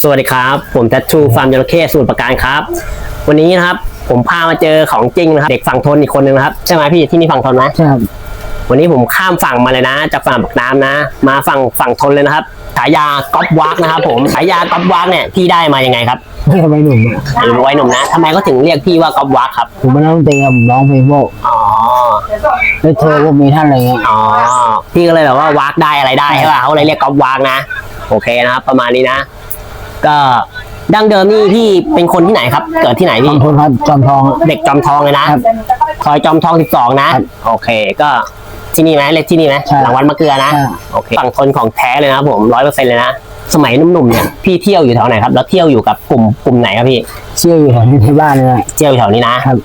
สวัสดีครับ ผมทัชชูฟาร์มจระเข้สูตรประการครับ วันนี้นะครับ ผมพามาเจอของจริงนะครับ เด็กฝั่งทนอีกคนนึงนะครับ ใช่ไหมพี่ที่นี่ฝั่งทนไหมใช่ครับวันนี้ผมข้ามฝั่งมาเลยนะ จากฝั่งปากน้ำนะ มาฝั่งฝั่งทนเลยนะครับฉายาก๊อปวักนะครับ ผมฉายาก๊อปวักเนี่ยพี่ได้มายังไงครับไม่ทำไมหนุ่มอะหรือไว้หนุ่มนะทำไมเขาถึงเรียกพี่ว่าก๊อปวักครับผมไม่ต้องเตะผมร้องเพลงพวกอ๋อได้โทรพวกมีท่านอะไรเงี้ยอ๋อพี่ก็เลยแบบว่าวักได้อะไรได้ใช่ป่ะเขาเลยเรียกก๊อปวักนะ โอเคนะครับประมาณนี้นะ ก็ดั้งเดิมนี่พี่เป็นคนที่ไหนครับ เกิดที่ไหนบาพี่งคนครับจอมทอง เด็กจอมทองเลยนะครับซอยจอมทอง 12 นะครับโอเค ก็ที่นี่ไหมเล็กที่นี่ไหมใช่หลังวัดมะเกลือนะใช่ โอเคฝั่งทนของแท้เลยนะครับผมร้อยเปอร์เซ็นต์เลยนะ สมัยหนุ่มๆเนี่ยพี่เที่ยวอยู่แถวไหนครับ แล้วเที่ยวอยู่กับกลุ่มกลุ่มไหนครับพี่เชื่ออยู่แถวนี้ที่บ้านเลยนะ เที่ยวอยู่แถวนี้นะครับ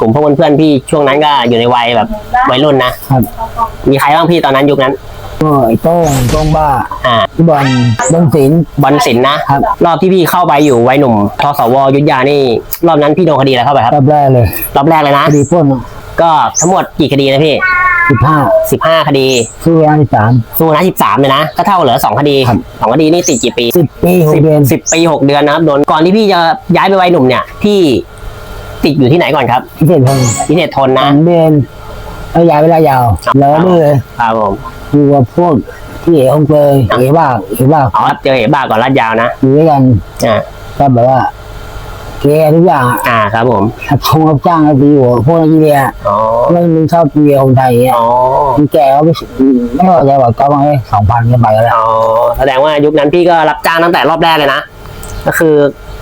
กลุ่มพวกเพื่อนๆพี่ช่วงนั้นก็อยู่ในวัยแบบวัยรุ่นนะครับ มีใครบ้างพี่ตอนนั้นยุคนั้น ก็ไอ้โต้งโต้งบ้าอ่า พี่บอลบอลศิลป์ บอลสินนะครับ รอบที่พี่เข้าไปอยู่วัยหนุ่มทศวยุทธยานี่ รอบนั้นพี่โดนคดีอะไรเข้าไปครับรอบแรกเลยรอบแรกเลยนะ คดีปล้นก็ทั้งหมดกี่คดีนะพี่สิบห้าสิบห้าคดีสู้ร้านที่สาม สู้นะสิบสามเลยนะ ก็เท่าเหลือสองคดีครับ สองคดีนี่ติดกี่ปีสิบปีหกเดือนสิบปีหกเดือนนะครับโดนก่อนที่พี่จะย้ายไปวัยหนุ่มเนี่ยพี่ติดอยู่ที่ไหนก่อนครับพิเศษทนพิเศษทนสนะองเดือนระยะเวลายาวแล้วนี่เลยครับผม อยู่กับพวกที่เอ๋องเตยเอ๋บ้าเอ๋บ้าอ๋อเจอเหตุบ้าก่อนลาดยาวนะอยู่ด้วยกันอ่าก็แบบว่าเกย์ทุกอย่างอะอ่าครับผมรับชงรับจ้างรับดีหัวพวกนักเรียนอ๋อไม่มึงชอบเรียนคนไทยอะอ๋อมึงแกก็ไม่ไม่พอใจบอกก็มาให้สองพันกันไปแล้วอ๋อแสดงว่ายุคนั้นพี่ก็รับจ้างตั้งแต่รอบแรกเลยนะก็คือ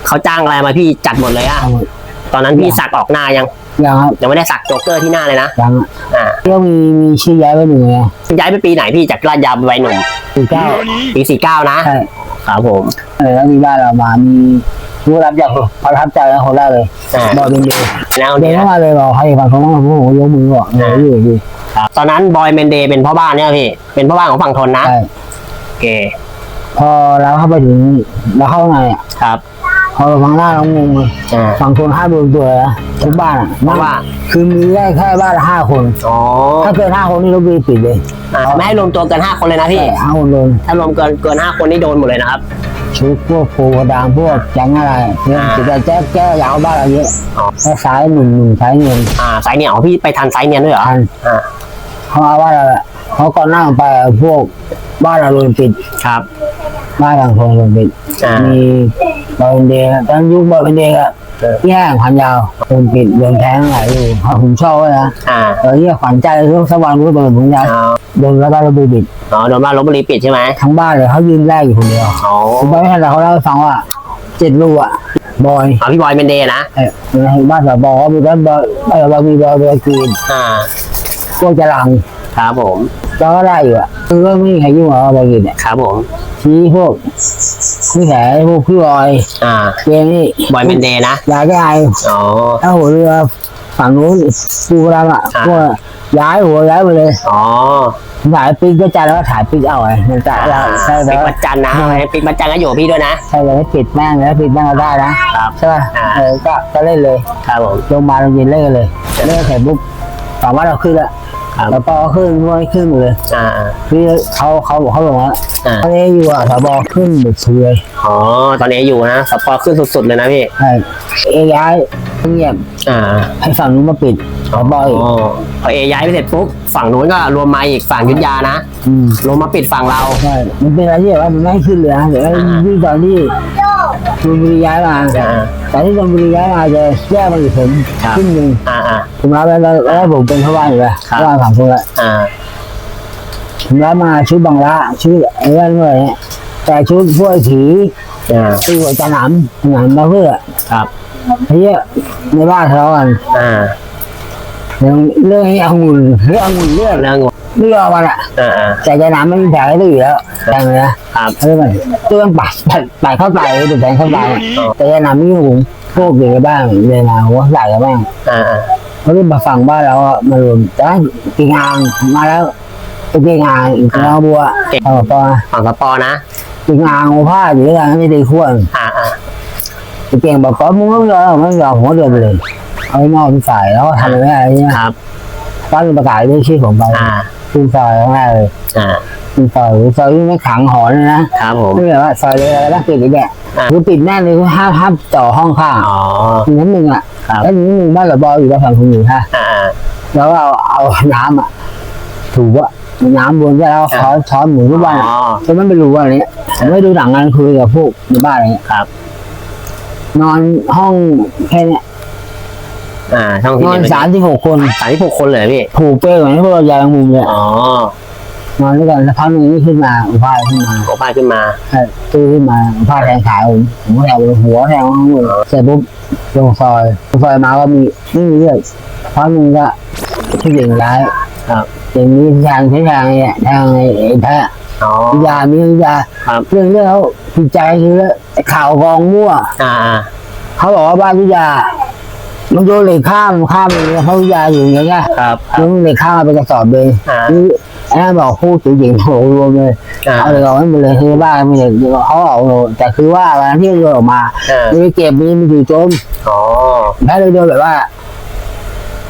เขาจ้างอะไรมาพี่จัดหมดเลยอะเอาหมด ตอนนั้นพี่สักออกหน้ายังยังครับยังไม่ได้สักโจ๊กเกอร์ที่หน้าเลยนะยังอ่าก็มีมีชื่อย้ายไปหนึ่งไงย้ายไปปีไหนพี่จากลาดยาวไปวัยหนุ่มสี่เก้าปีสี่เก้านะใช่ครับผมแล้วมีบ้านเรามามีผู้รับจากประทับใจแล้วคนแรกเลยอ่าบอกเป็นเดียวแล้วเดิเนี่นยเข้ามาเลยบอกให้ฟังเขาต้องพูดยกมือบอกเอออยู่อยู่ครับตอนนั้นบอยเมนเดย์เป็นพ่อบ้านเนี่ยพี่เป็นพ่อบ้านของฝั่งทนนะใช่โอเคพอเราเข้าไปถึงเราเข้าในอะครับ พอเราฟังหน้าเรางงเลยอ่า ฝั่งคนห้าดวงตัวเลยนะทุกบ้านอะเพราะว่า คือมีได้แค่บ้านละห้าคน อ๋อถ้าเกินห้าคนนี่รถบีปิดเลยอ่าไม่ให้รวมตัวเกินห้าคนเลยนะพี่ใช่ห้าคนโดนถ้ารวมเกินเกินห้าคนนี่โดนหมดเลยนะครับ ชุดพวกโฟกระดางพวกจังอะไรเพื่อนอ่าจุดแจ๊กแก้วยาวบ้านเราเยอะอ๋อ แล้วซ้ายหนึ่งหนึ่งซ้ายเงินอ่าไซส์เนี่ยอ๋อพี่ไปทันไซส์เนี่ยด้วยเหรอทันอ่าเขาเอาบ้านเราแหละเขาก่อนหน้าไปพวกบ้านเราโดนปิด ครับ บ้านหลังทองโดนปิดอ่ามี บอลเดย์ตอนยุคบอลเดย์อะที่ห้างพันยาวโดนปิดโดนแทงหลายลูกผมชอบเลยนะอ่าตอนนี้ขวัญใจทุกสวรรค์รู้ตัวผมยาวอ๋อโดนแล้วบ้านเราปิดอ๋อโดนบ้านลบบุรีปิดใช่ไหมทั้งบ้านเลยเขายืนแรกอยู่คนเดียวอ๋อผมไม่ทันแล้วเขาเล่าให้ฟังว่าเจ็ดลูกอะบอยอ๋อพี่บอยเมนเดย์นะเออในบ้านสาวบอมีบ้านบอยบ้านสาวบอมีบอยเบอร์กรีนอ่าพวกจะหลังครับผม เราก็ได้อยู่อะคือก็ไม่มีใครยุ่งกับเบอร์กรีนเนี่ย ครับผม ชี้พวกพี่แขพวกพี่บอยอ่าเกมนี่บอยเมนเดย์นะยายแก้ไออ๋อถ้าหัวเรือฝั่งนู้นปูรำอะอ่าพวกย้ายหัวย้ายไปเลยอ๋อถ่ายปิ๊กก็จัดแล้วก็ถ่ายปิ๊กเอาไงมันจัดแล้วใช่แล้ปิดววันจันทร์นะปิดวันจันทร์ก็อยู่กับพี่ด้วยนะใช่แล้วปิดแม่งแล้วปิดแม่งก็ได้นะครับใช่ป่ะอ่าเออก็ก็เล่นเลยครับผมลงมาเราเย็นเล่นกันเลยเล่นเสร็จปุ๊บสามารถเราขึ้นแล้ว ครับ แล้วพอขึ้นพวกนี้ขึ้นหมดเลยอ่าคือเขาเขาบอกเขาบอกว่าอ่า ตอนนี้อยู่อะสบขึ้นหมดเลยอ๋อ ตอนนี้อยู่นะสปอร์ขึ้นสุดๆเลยนะพี่ ใช่เอย้าย เงียบอ่าให้ฝั่งนู้นมาปิดสบอยอ๋อพอเอย้ายไปเสร็จปุ๊บฝั่งนู้นก็รวมมาอีกฝั่งยุทธยานะอืมรวมมาปิดฝั่งเรา ใช่มันเป็นอะไรที่แบบว่ามันไม่ให้ขึ้นเลยนะเดี๋ยวที่ตอนที่ชลบุรีย้ายมาอ่า ตอนที่ชลบุรีย้ายมาจะแยกมาอยู่ผมครับ ขึ้นหนึ่งอ่าอ่า ผมรับแล้วแล้วแล้วผมเป็นพ่อบ้านอยู่แล้วครับ พ่อบ้านสามคนละอ่าผมรับมาชุดบังละชุดไอ้เรื่องอะไรเนี่ยแต่ชุดพวกไอ้ผีอ่าตีหัวจะหนามหนามมาเพื่อ ครับ ไอ้เนี้ยในบ้านทะเลาะกันอ่าเรื่องเรื่องไอ้องุ่นเรื่ององุ่นเรื่องเรื่องไม่ยอมมันอะอ่าอ่า แต่จะหนามไม่มีแผลให้ตัวอยู่แล้วแต่งเลยนะครับ เรื่องอะไรตัวมันปัดปัดปัดเข้าไปตัวแทงเข้าไปแต่จะหนามไม่มีหุงพวกเด็กบ้างเลยนะหัวใส่กันบ้างอ่าอ่าเขาเรียกมาฝั่งบ้านเราอะมารวมแต่กิ่งอ่างมาแล้วกิ่งอ่างอีกแล้วบัวเอาปอฝั่งสปอร์นะกิ่งอ่างผ้าอยู่ด้วยกันไม่ได้ขั้วอ่าอ่า เก่งบอกก็มึงไม่ยอมไม่ยอมหัวเดือดไปเลยเอาไอ้นอกที่ฝ่ายแล้วทำอะไรไม่ได้เนี่ยครับฟ้าประกาศด้วยชื่อผมไปอ่าขึ้นซอยข้างหน้าเลยอ่าขึ้นซอยซอยไม่ขังหอนเลยนะครับผมไม่แบบว่าซอยเลยแล้วปิดอีกแกอ่าคือปิดแน่นเลยห้ามห้ามจ่อห้องข้างอ๋อทีนั้นหนึ่งอะครับแล้วทีนี้หนึ่งบ้านเราบออยู่บ้านฝั่งคุณหนึ่งฮะอ่าแล้วก็เอาเอาน้ำอะถูอะน้ำวนแล้วช้อนช้อนหมูทุกวันอ๋อจนมันไม่รู้ว่าอะไรเนี้ยผมไม่ดูหนังกันคุยกับพวกในบ้านอะไรเงี้ยครับ นอนห้องแค่เนี้ยอ่าช่องนที่อนเจ็ดสามที่หกคนสามที่หกคนเลยเหรอพี่ผูกเป้เหมือนพวกเรายายมุมเลยอ๋อนอนด้วยกันแล้วพักหนึ่งนี่ขึ้นมาอุพายขึ้นมาโกป้าขึ้นมาใช่ตื้อขึ้นมาอุพายแทงขาผมผมก็แทงหัวแทงข้างบนเสร็จปุ๊บลงซอยลงซอยมาก็มีไม่มีเลือดพักหนึ่งก็ที่เด่งร้ายครับอย่างนี้ทางใช้ทางเนี่ยทางไอ้ไอ้แพะ อ๋อ ยามียาครับ เรื่องเรื่องเขาผิดใจคือไอ้ข่าวกองมั่ว อ่าอ่าเขาบอกว่าบ้านพิยา มันโยนเหล็กข้ามข้ามไปเลยเพราะพิยาอยู่อย่างเงี้ยครับคโยรับนเหล็กข้ามมาเป็นกระสอบเลยอ่านี่ไอ้นั่นบอกพูดถึงหญิงโหรวมเลยอ่าเอาเลยเอาไว้หมดเลยคือบ้านไม่เลยเขาเอาเลยแต่คือว่าวันที่โยนออกมาอ่าไม่ได้เก็บมีมันอยู่จมอ๋อแพ้เลยโดนแบบว่า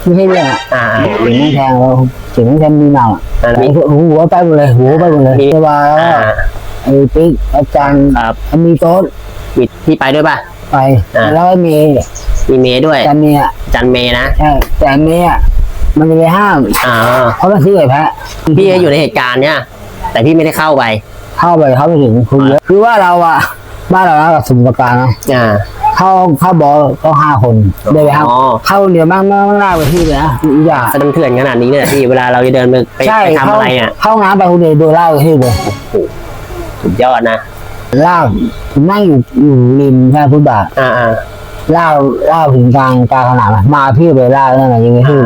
ไม่ใช่เรื่องอะอ่าถึงไม่แทงเราถึงไม่แทงมีเนาอะอ่าไอ้หัวไปหมดเลยหัวไปหมดเลยมีใช่ป่ะแล้วก็อ่าไอ้ปิ๊กอาจารย์ครับมีโต๊ะมีที่ไปด้วยป่ะไปอ่าแล้วก็มีมีเมย์ด้วยอาจารย์เมียจันเมย์นะใช่แต่เมียมันจะไปห้ามอ่าเขาต้องซื้อไอ้แพะพี่ก็อยู่ในเหตุการณ์เนี่ย แต่พี่ไม่ได้เข้าไป เข้าไปเข้าไปถึงคุณเยอะคือว่าเราอะบ้านเรานะกับสมุทรปราการนะอ่า เข้าเข้าบอลก็ห้าคนเดินไปครับอ๋อ เข้าเดียวมากมากหน้าไปที่เลยนะอีกอย่างสะดันเถื่อนขนาดนี้เลยพี่เวลาเราจะเดินไปไปใช่ไปทำเข้าอะไรเนี่ยเข้าน้ำไปคนเดียวโดนลากไปที่เลยสุดยอดนะลากผมนั่งอยู่อยู่ริมแค่ฟุตบาทอ่าอ่าลากลากถึงกลางกลางขนาดมาพี่ไปลากนั่นแหละยังไงพี่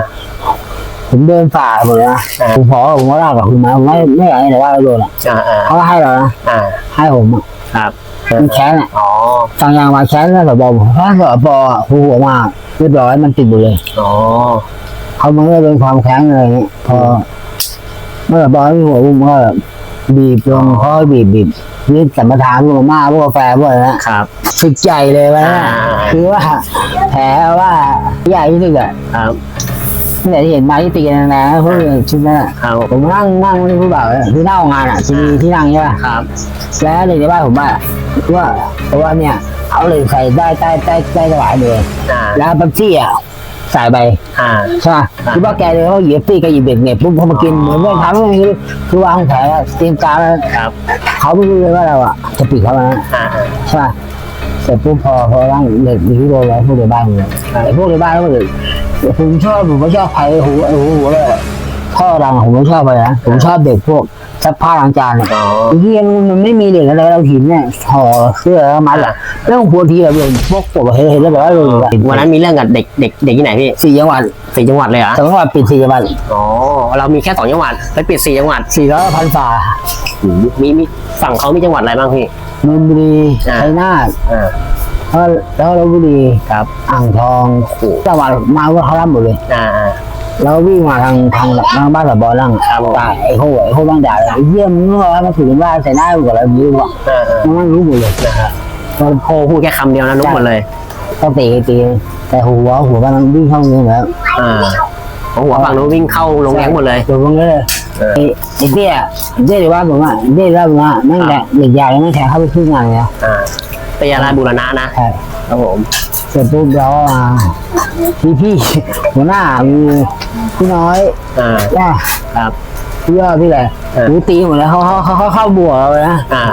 ผมเดินฝ่าหมดเลยนะผมขอผมก็ลากกับคุณมาผมไม่ไม่อยากให้แต่ว่าเราโดนอะอ่าอ่าเขาก็ให้เรานะอ่าให้ผมอะครับ มันแค้นอะอ๋อต่างอย่างมาแค้นแล้วแบบบอกถ้าเกิดปออะหัวมาเรียบร้อยมันติดหมดเลยอ๋อเขามันก็เป็นความแค้นอะไรอย่างเงี้ยพอเมื่อปอที่หัวผมก็บีบลงเขาก็บีบบีบนี่สัมปทานพวกมาม่าพวกกาแฟพวกอะไรนะครับสุดใจเลยวะนะอ่าคือว่าแผลว่าใหญ่ที่สุดอะครับ นี่แหละที่เห็นมาที่ตีกันนะพวกชุดนั้นอะครับผมนั่งนั่งนี่ผู้บ่าวคือหน้าโรงงานอะที่มีที่นั่งใช่ป่ะครับ แล้วเด็กในบ้านผมอะว่าเพราะว่าเนี่ยเขาเลยใส่ใต้ใต้ใต้ใต้ถวายเลยอ่าแล้วปั๊บซี่อะใส่ไปอ่าใช่ป่ะคือว่าแกเลยเขาเหยียบซี่แกหยิบเด็กเนี่ยปุ๊บเขามากินเหมือนไม่ทำไม่คือคือวางแผนอะเตรียมการแล้วครับเขาไม่รู้เลยว่าเราอะจะปิดเขานะอ่าอ่าใช่ป่ะเสร็จปุ๊บพอพอร่างเด็กที่โดนแล้วพวกในบ้านเลยไอ้พวกในบ้านก็เลย ผมชอบผมไม่ชอบใครหูไอ้หูหัวเลยท่อดังผมไม่ชอบไปนะผมชอบเด็กพวกซักผ้าล้างจานเนี่ยอ๋อไอ้เฮียมันไม่มีเด็กอะไรเราหินเนี่ยห่อเสื้อแล้วมัดอะเรื่องหัวทีแบบพวกปกเห็นเห็นแล้วแบบว่าเลยแบบวันนั้นมีเรื่องกับเด็กเด็กเด็กที่ไหนพี่สี่จังหวัดสี่จังหวัดเลยเหรอจังหวัดปิดสี่จังหวัดอ๋อเรามีแค่สองจังหวัดไปปิดสี่จังหวัดสี่ร้อยพันฝ่ามีมีฝั่งเขามีจังหวัดอะไรบ้างพี่นนทบุรีอ่าชัยนาทอ่า แล้วแล้วลบบุรีครับอ่างทองจังหวัดมาว่าเขารับหมดเลยอ่าอ่าแล้ววิ่งมาทางทางทางบ้านสับบอลนั่งครับผมด่าไอ้โค้ไอ้โค้บ้างด่าเลยไอ้เยี่ยมงว่ามาถึงบ้านใส่หน้ากูกับอะไรไม่รู้อะอ่าอ่ามันไม่รู้หมดเลยนะครับโคพูดแค่คำเดียวนะนุ๊กหมดเลยต้องตีตีแต่หัวหัวมันวิ่งเข้าเงินแล้วอ่าของหัวฝั่งนู้นวิ่งเข้าลงแรงหมดเลยโดนลงเลยเออไอ้ไอ้เตี้ยเตี้ยหรือว่าผมอะเตี้ยแล้วผมอะนั่งแหละเด็กใหญ่ไม่แทงเข้าไปครึ่งงานเลยนะอ่าเตยาราชบูรณะนะใช่ครับผมเสร็จปุ๊บเราก็มาพี่พี่ หัวหน้ามีพี่น้อยอ่าว่าครับพี่ว่าพี่อะไรเออหูตีหมดแล้วเขาเขาเขาเขาเข้าบวกเราเลยนะอ่า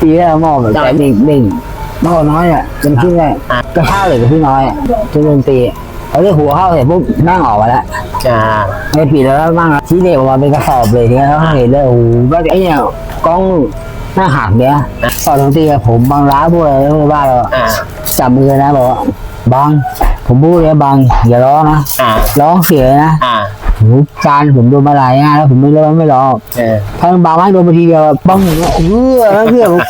ตีแล้วมอบแบบได้แต่เด็กเด็กมอบน้อยอะเป็นพี่แรกอะกระชากเลยกับพี่น้อยอะจนโดนตีเขาเรียกหัวเข้าเสร็จปุ๊บนั่งออกมาแล้ว อ่าไม่ปิดแล้วนั่งชี้เด็กออกมาเป็นกระสอบเลยเนี่ยเขาเห็นเลยโอ้โหว่าไอ้เนี่ยกล้อง หน้าหักเนี่ยตอนโดนตีกับผมบางร้านพวกอะไรพวกบ้านเราอ่าจับมือนะบอกว่าบังผมพูดเลยบังอย่าร้องนะอ่าร้องเสียนะอ่าหูจานผมโดนมาหลายงานแล้วผมไม่ร้องไม่ร้องเออถ้าบางไม่โดนมาทีเดียวบ้องผมก็เอื้อเอื้อผม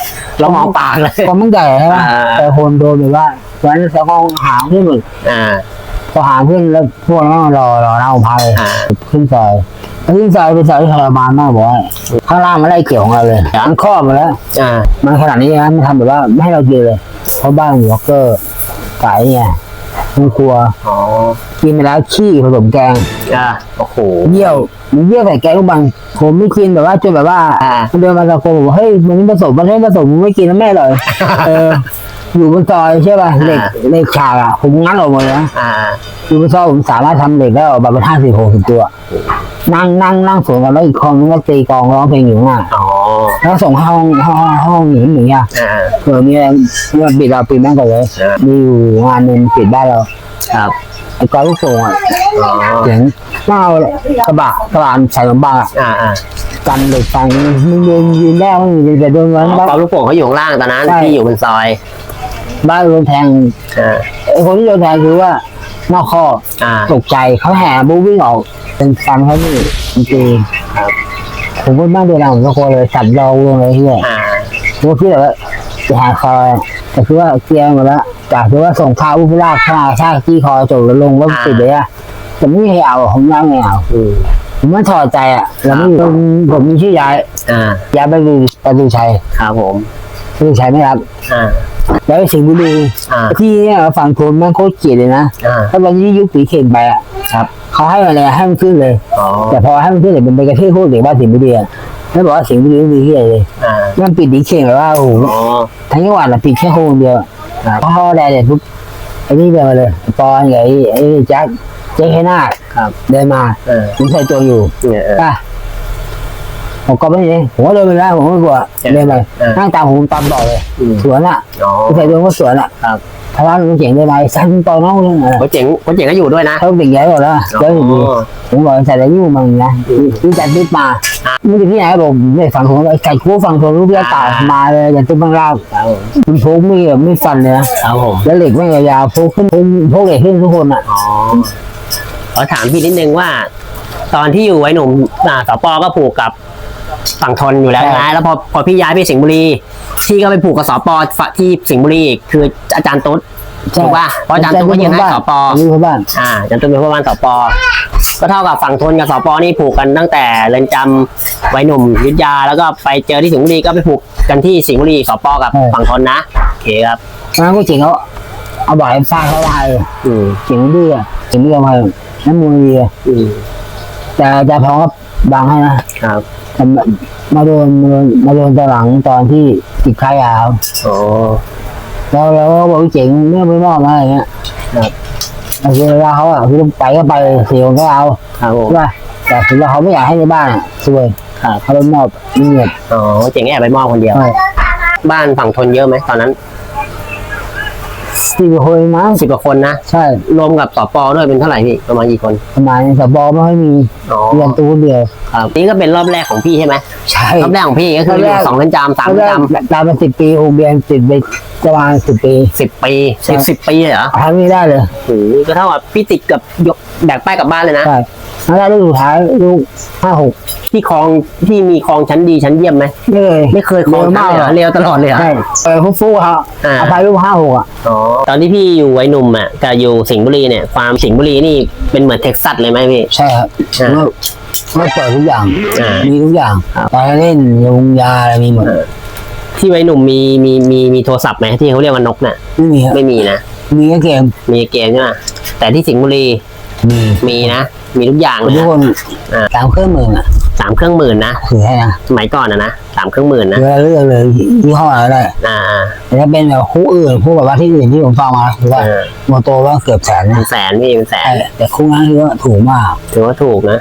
เรามองปากเลยความมั่นใจใช่ไหมอ่าแต่คนโดนแบบว่าวันนั้นสองหางขึ้นหมดอ่าพอหางขึ้นแล้วพวกนั้นรอรอหน้าองค์พระเลยอ่าขึ้นซอย ขึ้นซอยเป็นซอยที่ทรมานมากบอกว่าข้างล่างมันไล่เกี่ยวของเราเลยมันครอบมาแล้วอ่ามันขนาดนี้นะมันทำแบบว่าไม่ให้เรากินเลยเพราะบ้านหัวเกอร์ไก่เนี่ยมันกลัวอ๋อกินไปแล้วขี้ผสมแกงอ่าโอ้โหเยี่ยวมันเยี่ยวใส่แกงลูกบังผมไม่กินแบบว่าจนแบบว่าอ่ามันเดินมาตะโกนบอกว่าเฮ้ยมันไม่ผสมมันไม่ผสมมึงไม่กินแล้วแม่เลยเอออยู่บนซอยใช่ป่ะอ่าเหล็กเหล็กฉากอะผมงัดออกหมดเลยนะอ่าอยู่บนซอยผมสามารถทำเหล็กได้ออกมาเป็นห้าสิบหกสิบตัว นั่งนั่งนั่งสวนกันแล้วอีกคนนึงก็ตีกลองร้องเพลงอยู่ข้างหน้าอ๋อแล้วส่งห้องห้องห้องหนีหนีอะอ่าเผื่อมีอะไรมีอะไรปิดเราปิดแม่งก่อนเลยอ่ามีอยู่งานหนึ่งปิดได้านเราครับไอ้กอลูกโป่งอะอ๋อเสียงเล่ากระบะกระบะใส่ลำบากอะอ่าอ่ากันเหล็กฟังมึงยืนยืนได้มึงยืนแต่โดนวันอ๋อบ้านเปาลูกโป่งเขาอยู่ข้างล่างตอนนั้นใช่ พี่อยู่บนซอย บ้านโดนแทงอ่าไอ้คนที่โดนแทงคือว่า นอกข้ออ่า ตกใจเขาแห่บูวิ่งออกเป็นฟันเขานี่จริงๆครับผมก็นั่งเดินหลังทุกคนเลยสับเราลงเลยที่เนี่ยอ่าผมก็คิดแบบว่าจะหาคอยแต่คือว่าเคลียร์หมดแล้วจากที่ว่าส่งข้าวอุปราชข้าชาที่คอจบแล้วลงว่าติดเลยอะผมไม่ให้เอาผมนั่งไม่เอา อืมผมไม่ถอดใจอะแล้วไม่ผมผมมีชื่อย้ายอ่าย้ายไปดูไปดูชัยครับผมไปดูชัยไม่รับ อ่า แล้วไปสิงห์บุรีอ่า ที่เนี่ยฝั่งทนแม่งโคตรเกลียดเลยนะอ่า ถ้าวันนี้ยุคปีเข่งไปอะครับ เขาให้อะไรให้มันขึ้นเลย อ๋อ แต่พอให้มันขึ้นเลยมันไปกระเทยโคตรเด็กบ้านสิงห์บุรีอะแล้วบอกว่าสิงห์บุรีไม่มีที่อะไรเลยอ่า มันปิดดีเข่งแบบว่าโอ้โหอ๋อ ทั้งจังหวัดอะปิดแค่โคนเดียวครับ พอเขาแดดเด็ดปุ๊บไอ้นี่เดินมาเลยไอ้ปอนกับไอ้ไอ้แจ็คแจ็คแค่หน้าครับ เดินมาเออผมใส่ตัวอยู่เนี่ยเออ ป่ะ ผมก็ไม่ได้ผมก็เดินไปได้ผมก็ไม่กลัวเออเดินไปเออนั่งตามผมตามต่อเลยอืมสวนอะอ๋อผมใส่ตัวก็สวนอะครับทางร้านมันเจ๋งได้ไหมสั่นต่อน้องเลยนะคนเจ๋งคนเจ๋งก็อยู่ด้วยนะเขาเด็กใหญ่หมดแล้วเจ้าอยู่ดีอ๋อผมบอกใส่อะไรอยู่มึงนะนี่จัดติ๊บมาอะไม่ได้ที่ไหนผมไม่ฝังผมไอ้ไก่คู่ฝังผมรู้พี่ตาอ่ามมาเลยอย่างตุ๊บบังราบครับผมมันพกไม่แบบไม่ฟันเลยนะครับผมแล้วเหล็กไม่งยาวๆพกขึ้นพกเหล็กขึ้นทุกคนอะอ๋อขอถามพี่นิดนึงว่า ตอนที่อยู่ไว้หนุ่มอ่าสปก็ผูกกับ ฝั่งทนอยู่แล้วใช่ นะแล้วพอพอพี่ย้ายไปสิงห์บุรีพี่ก็ไปผูกกับสปที่สิงห์บุรีอีกคืออาจารย์ตุ๊ดถูกป่ะเพราะอาจารย์ตุ๊กก็ยืนให้สปอยู่ที่บ้าน อ่าอาจารย์ตุ๊ดเป็นผู้บันสปก็เท่ากับฝั่งทนกับสปนี่ผูกกันตั้งแต่เรือนจำไว้หนุ่มอยุทธยาแล้วก็ไปเจอที่สิงห์บุรีก็ไปผูกกันที่สิงห์บุรีสปกับฝั่งทนนะโอเคครับงั้นกูเจ๋งเขาเอาบ่อยฟาดเขาได้อืมเจ๋งดื้อเจ๋งดื้อมาน้ำมูลดีอืมแต่อาจารย์พองก็ บังให้นะครับแต่มามาโดนมาโดนมาโดนตอนหลังตอนที่ติดค้ายาครับอ๋อแล้วเราก็บอกว่าเจ๋งเมื่อไม่มอบมาอะไรเงี้ยครับแต่คือเวลาเขาอะคือไปก็ไปเสียงก็เอาครับผมใช่ป่ะแต่ถึงเราเขาไม่อยากให้ในบ้านอะช่วยครับเขาไปมอบเงียบอ๋อเจ๋งแอบไปมอบคนเดียวใช่บ้านฝั่งทนเยอะไหมตอนนั้น สี่คนมั้งสิบกว่าคนนะ ใช่ รวมกับสปด้วยเป็นเท่าไหร่พี่ประมาณกี่คน ประมาณนี้แต่บอไม่ค่อยมีอ๋อเรียนตัวคนเดียวครับนี่ก็เป็นรอบแรกของพี่ใช่ไหมใช่รอบแรกของพี่ก็คือรอบอแรกยู่สองเรือนจำสามเรือนจตามมาสิบปีโรงเรียนติดไปประมาณสิบปีำสิบปีสิบสิบปีเลยเหรอทำไม่ได้เลยโอ้โหก็เท่ากับพี่ติดกับยกแบกป้ายกลับบ้านเลยนะ ใช่แล้วได้ลูกสุดท้ายลูกห้าหกพี่คลองพี่มีคลองชั้นดีชั้นเยี่ยมไหมไม่เลยไม่เคยคลองชั้นเลยเหรอเร็วตลอดเลยเหรอ ใช่เออฟุ๊ฟูครับอ่าเอาไปลูกห้าหกอะอ๋อตอนที่พี่อยู่ไว้หนุ่มอะกับอยู่สิงห์บุรีเนี่ยฟาร์มสิงห์บุรีนี่เป็นเหมือนเท็กซัสเลยไหมพี่ ใช่ครับอ่าแล้วแล้วเปิดทุกอย่างอ่ามีทุกอย่างครับตอนเล่นยงยาอะไรมีหมดที่ไว้หนุ่มมีมีมีมีโทรศัพท์ไหมที่เขาเรียกว่านกน่ะไม่มีครับไม่มีนะมีแค่เกมมีเกมใช่ไหมแต่ที่สิงห์บุรีมีมีนะ มีทุกอย่างเลยทุกนะคนอ่าสามเครื่องมืออะสามเครื่องหมื่นนะถือให้นะสมัยก่อนนะนะสามเครื่องหมื่นนะเวลาเลือกเลยยี่ห้ออะไรก็ได้อ่าแต่ถ้าเป็นแบบคู่อื่นคู่แบบว่าที่อื่นที่ผมฟังมาคือว่าเออโมโตว่าเกือบแสนเป็นะนแสนพี่เป็นแสใช่นแต่คู่นั้นคือว่าถูกมาก ถือว่าถูกนะ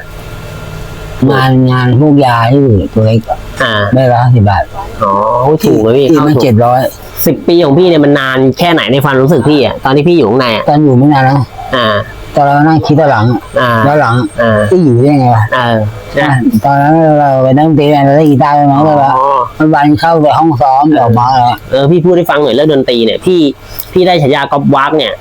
งานงานพวกยาที่อยู่ตัวเล็กอ่าได้ละสิบบาทอ๋อถูกเลยพี่ที่เข้ามันถูเจ็กดร้อยสิบปีของพี่เนี่ยมันนานแค่ไหนในความรู้สึกพี่อะตอนที่พี่อยู่ข้างในอะตอนอยู่ไม่นานนะอ่า ตอนเรานั่งคิดตอนหลังอ่า แล้วหลังอ่าที่อยู่ได้ไงวะเออนะตอนนั้นเราไปนั่งตีกันเราได้กีตาร์ไปมั้งเลยว่าอ๋อมันวันเข้าไปห้องซ้อมออกมาแล้วเออพี่พูดให้ฟังหน่อยเรื่องดนตรีเนี่ยพี่พี่ได้ฉายากอบวักเนี่ย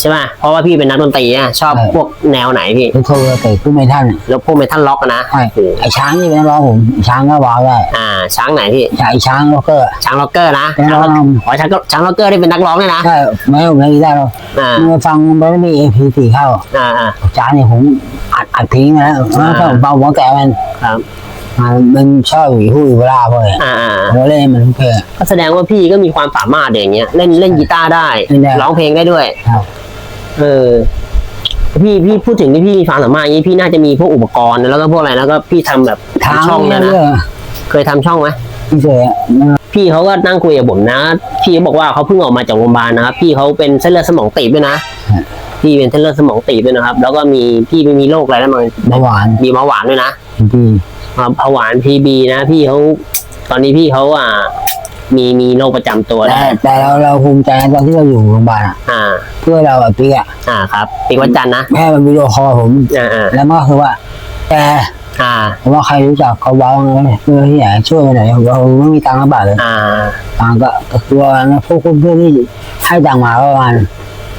ใช่ไหมเพราะว่าพี่เป็นนักดนตรีนะชอบพวกแนวไหนพี่ทุกคนเตะผู้ไม่ท่านแล้วพวกเมทัลล็อกอะนะใช่โอ้โหไอ้ช้างนี่เป็นนักร้องผมไอ้ช้างก็ว้าวได้อ่า ช้างไหนพี่ ใช่ไอ้ช้างล็อกเกอร์ ช้างล็อกเกอร์นะเป็นนัช้ากงร้ล็ออกงอ๋อช้างก็ช้างล็อกเกอร์นี่เป็นนักร้องเลยนะ ใช่ไม่ผมเล่นกีตาร์เราอ่าเมื่อฟังมันไม่มีเอพีสี่เข้าอ่าอ่า ช้างเนี่ยผมอัดอัดทิ้งไปแล้วถ้าผมฟังหัวแกมันครับ มันมันชอบอยู่หูเวลาพอเลยอ่าอ่าผมเล่นให้มันทุกเพลง ก็แสดงว่าพี่ก็มีความสามารถอย่างเงี้ย เล่นเล่นกีตาร์ได้ เล่นได้ ร้องเพลงได้ด้วย ครับ เออ พี่พี่พูดถึงที่พี่มีความสามารถอย่างนี้พี่น่าจะมีพวกอุปกรณ์แล้วก็พวกอะไรแล้วก็พี่ทำแบบทางทำช่องเนี่เนี่ยยนะเรื่องเคยทำช่องไหมไม่เคยอะพี่เขาก็นั่งคุยกับผมนะ พี่เขาบอกว่าเขาเพิ่งออกมาจากโรงพยาบาลนะครับพี่เขาเป็นเส้นเลือดสมองตีบด้วยนะพี่เป็นเส้นเลือดสมองตีบด้วยนะครับ แล้วก็มีพี่ไม่มีโรคอะไรแล้วมั้งเบาหวานมีเบาหวานด้วยนะพี่ครับเบาหวานพีบีนะ พี่เขาตอนนี้พี่เขาอะ มีมีโรคประจำตัวแต่แล้วแต่เราเราภูมิใจนะตอนที่เราอยู่โรงพยาบาลอะอ่า เพื่อเราแบบพี่อะอ่าครับปีกวันจันทร์นะแม่มันวิดีโอคอลผม อ่าอ่าแล้วก็คือว่าแกอ่าผมว่าใครรู้จักเขาว้าวเลยเออที่ไหนช่วยไปไหนผมเราไม่มีตังค์กระบาทเลยอ่าตังค์ก็ก็คือว่านะพวกเพื่อนๆที่ให้ตังค์มาประมาณ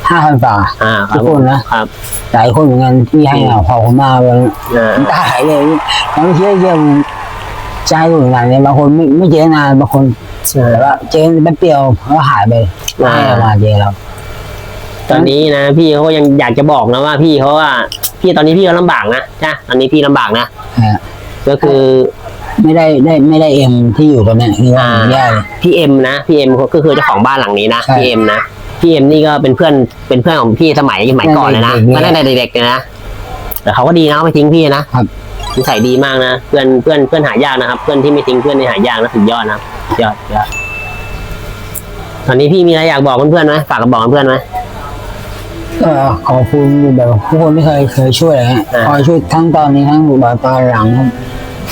ห้าพันบาท อ่าคทุรับกคนนะ ครับหลายคนเหมือนกันที่ให้อะขอบคุณมากเลยอ่าน้ำตาไหลเลยแล้วไม่เชื่อเยี่ยม ใจเหมือนกันเนี่ยบางคนไม่ไม่เจอนานบางคนใช่แต่ว่าเจอแป๊บเดียวก็หายไปไม่ให้มาเจอเราตอนนี้นะพี่เขายังอยากจะบอกนะว่าพี่เขาว่า พี่ตอนนี้พี่เขาลำบากนะจ้ะตอนนี้พี่ลำบากนะฮะก็คือไม่ได้ได้ไม่ได้เอ็มที่อยู่ตรงเนี้ยคือว่ามันแย่เลยพี่เอ็มนะพี่เอ็มก็คือเจ้าของบ้านหลังนี้นะใช่พี่เอ็มนะพี่เอ็มนี่ก็เป็นเพื่อนเป็นเพื่อนของพี่สมัยสมัยก่อนเลยนะเด็กๆก็ตั้งแต่เด็กๆเลยนะแต่เขาก็ดีนะเขาไม่ทิ้งพี่นะครับ นิสัยดีมากนะเพื่อนเพื่อนเพื่อนหายากนะครับ เพื่อนที่ไม่ทิ้งเพื่อนที่หายากนะสุดยอดนะครับสุดยอดสุดยอดตอนนี้พี่มีอะไรอยากบอกเพื่อนๆไหมฝากกับบอกเพื่อนๆไหมก็ขอบคุณแบบทุกคนที่เคยเคยช่วยอะไรเงี้ยอ่าคอยช่วยทั้งตอนนี้ทั้งแบบตอนหลัง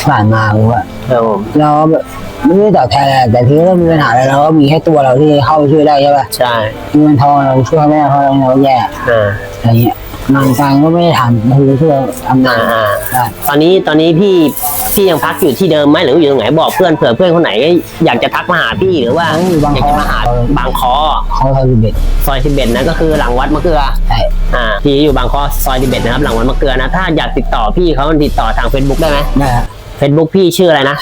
ผ่านมาหรือว่าครับผมเราแบบไม่ได้ตอบแทนอะไรแต่ทีนี้เรามีปัญหาอะไรเราก็มีแค่ตัวเราที่เข้าไปช่วยได้ใช่ป่ะใช่เงินทองเราช่วยไม่ได้เพราะเราเราแย่อ่าอะไรเงี้ย งานการก็ไม่ได้ทำคือช่วยทำงาอ่านอ่าได้ตอนนี้ตอนนี้พี่พี่ยังพักอยู่ที่เดิมไหมหรืออยู่ตรงไหนบอกเพื่อนเผื่อเพื่อนคนไหนอยากจะทักมาหาพี่หรือว่าทั้งอยู่บางอยากคอจะมาหาบางคอเขาทำสิบเอ็ดซอยสิบเอ็ดนะก็คือหลังวัดมะเกลือ ใช่อ่าพี่อยู่บางคอซอยสิบเอ็ดนะครับหลังวัดมะเกลือนะถ้าอยากติดต่อพี่เขาติดต่อทาง Facebook ได้ไหมนะฮะ Facebook พี่ชื่ออะไรนะ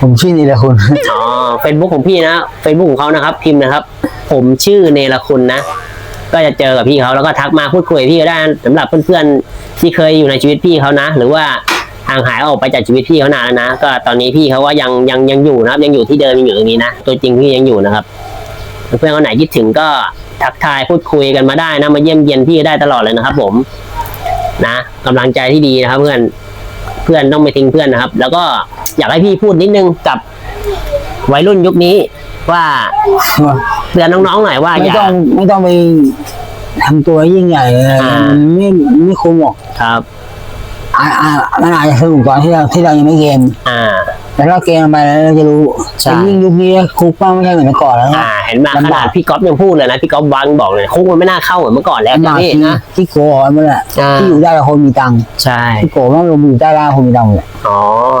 ผมชื่อนีละคุณ อ๋อ Facebook ของพี่นะ Facebook ของเขานะครับ พิมพ์นะครับ ผมชื่อเนรคุณนะ ก็จะเจอกับพี่เขาแล้วก็ทักมาพูดคุยพี่ก็ได้สำหรับเพื่อนๆที่เคยอยู่ในชีวิตพี่เขานะ หรือว่าห่างหายออกไปจากชีวิตพี่เขานานแล้วนะ ก็ตอนนี้พี่เขาว่ายังยังยังอยู่นะครับ ยังอยู่ที่เดิมยังอยู่ตรงนี้นะ ตัวจริงพี่ยังอยู่นะครับ เพื่อนคนไหนคิดถึงก็ทักทายพูดคุยกันมาได้นะ มาเยี่ยมเยียนพี่ได้ตลอดเลยนะครับ ผม นะกำลังใจที่ดีนะครับ เพื่อนเพื่อนต้องไม่ทิ้งเพื่อนนะครับ แล้วก็อยากให้พี่พูดนิดนึงกับวัยรุ่นยุคนี้ ว่าเตือนน้องๆหน่อยว่าไม่อย่า ต้องไม่ต้องไปทำตัวยิ่งใหญ่เลยอ่ามั นไม่ไม่คุ้มหรอกครับ อ่าอ่ามันอาจจะสนุกตอนที่เราที่เรายังไม่เกมอ่า แต่เราเกมไปแล้วเราจะรู้ใช่ แต่ยิ่งยุคนี้คุกบ้างไม่ใช่เหมือนเมื่อก่อนแล้วอ่านะ เห็นมาขลำบากนาดพี่ก๊อฟยังพูดเลยนะพี่ก๊อฟวังบอกเลยคุกมันไม่น่าเข้าเหมือนเมื่อก่อนแล้วมาพี่ที่นะ ที่โกะมันแหละอ่า ที่อยู่ได้กับคนมีตังค์ใช่ที่โกะมันลงอยู่ใต้ล่างคนมีตังค์เลย อ๋อ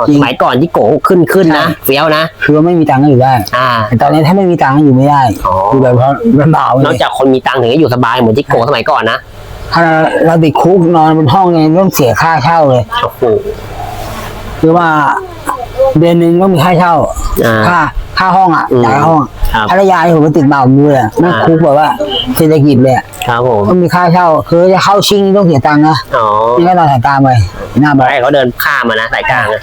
จริสงมัยก่อนที่โกขึ้นขึ้นนะใช่ เฟี้ยวนะ คือว่าไม่มีตังค์ก็อยู่ได้ อ่า แต่ตอนนี้ถ้าไม่มีตังค์ก็อยู่ไม่ได้อ๋อคือแบบว่าลำบากเลนอกยจากคนมีตังค์ถึงจะอยู่สบายเหมือนที่โกสมัยก่อนนะถ้าเราติดคุกนอนบนห้องเนี่ยต้องเสียค่าเช่าเลย โอ้โห คือว่าเดือนหนึ่งต้องมีค่าเช่าอ่าค่าค่าห้องอะอืม จ่ายค่าห้องครับ ภรรยาที่ผมไปติดเหมาอยู่เลยนั่งอ่าคุกแบบว่าเศรษฐกิจเลยอะครับผมต้องมีค่าเช่าคือจะเข้าชิงต้องเสียตังค์นะอ๋อนี่ก็นอนสายตามไปหน้าบ้านให้เขาเดินข้ามมานะสายกลางอะ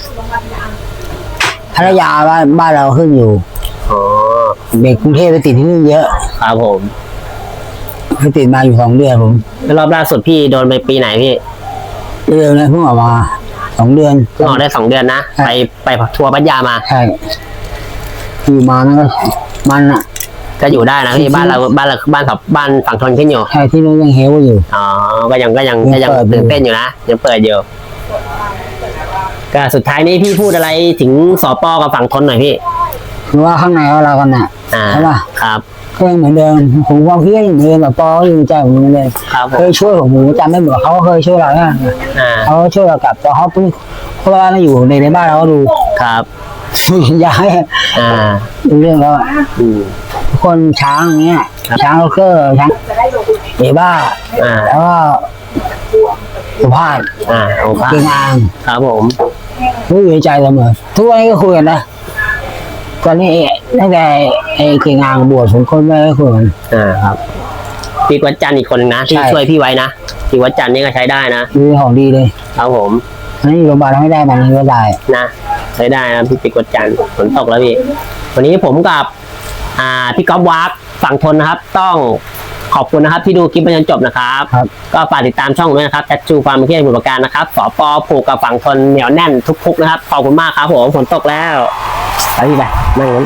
ภรรยาบ้านบ้านเราขึ้นอยู่อ๋อเด็กกรุงเทพไปติดที่นี่เยอะครับผมไปติดมาอยู่สองเดือนผมแล้วรอบล่าสุดพี่โดนไปปีไหนพี่เร็วนะเพิ่งออกมาสองเดือนเพิ่งออกได้สองเดือนนะใช่ไปไปทัวร์พัทยามาใช่อยู่มานั่นก็ มันอะก็อยู่ได้นะจริพี่งๆบ้านเราบ้านเราบ้านสับบ้านฝั่งทนขึ้นอยู่ใช่ที่นู้นยังเฮลอยู่อ๋อก็ยังก็ยังก็ยังยังเปิดอยู่ตื่นเต้นอยู่นะยังเปิดอยู่ก็สุดท้ายนี้พี่พูดอะไรถึงสปกับฝั่งทนหน่อยพี่คือว่าข้างในของเรากันน่ะอ่าใช่ปะครับก็ยังเหมือนเดิมผมความคิดก็ยังเหมือนเดิมแบบปอก็อยู่ในใจผมเหมือนเดิมครับผเคมยช่วยผมผมจำได้หมดเขาก็เคยช่วยเรานะอ่าเขาก็ช่วยเรากลับแต่เขาเพิ่งเพราะว่าเราอยู่ในในบ้านเราก็ดูครับอ ยากให้อ่าดูเรื่องแล้วอะอืมทุกคนช้างอย่างเงี้ยครับช้างโลเคอร์ช้างเอบ้าอ่า แล้วก็สุภาพอ่าโอเคเก่งอางครับผมรู้อยู่ในใจเสมอทุกวันนี้ก็คุยกันนะตอนนี้ตั้งแต่ไอ้เก่งอางบวชผมคนไม่ได้คุยกัน อ่าครับพี่วัดจันทร์อีกคนนึงนะที่ใช่ ช่วยพี่ไว้นะพี่วัดจันทร์นี่ก็ใช้ได้นะดูของดีเลยครับผมอันนี้อยู่โรงพยาบาลไม่ได้มันไม่ได้นะ ใช้ได้นะพี่ปิ๊กวัดจันทร์ฝนตกแล้วพี่ วันนี้ผมกับ อ่าพี่ก๊อฟวาร์ปฝั่งทนนะครับ ต้องขอบคุณนะครับ ที่ดูคลิปมาจนจบนะครับ ครับ ก็ฝากติดตามช่องด้วยนะครับแทชูฟาร์มเคียบุตรประการนะครับสปผูกกับฝั่งทนเหนียวแน่นทุกๆนะครับขอบคุณมากครับผมฝนตกแล้วไปพี่ไปนั่งงั้น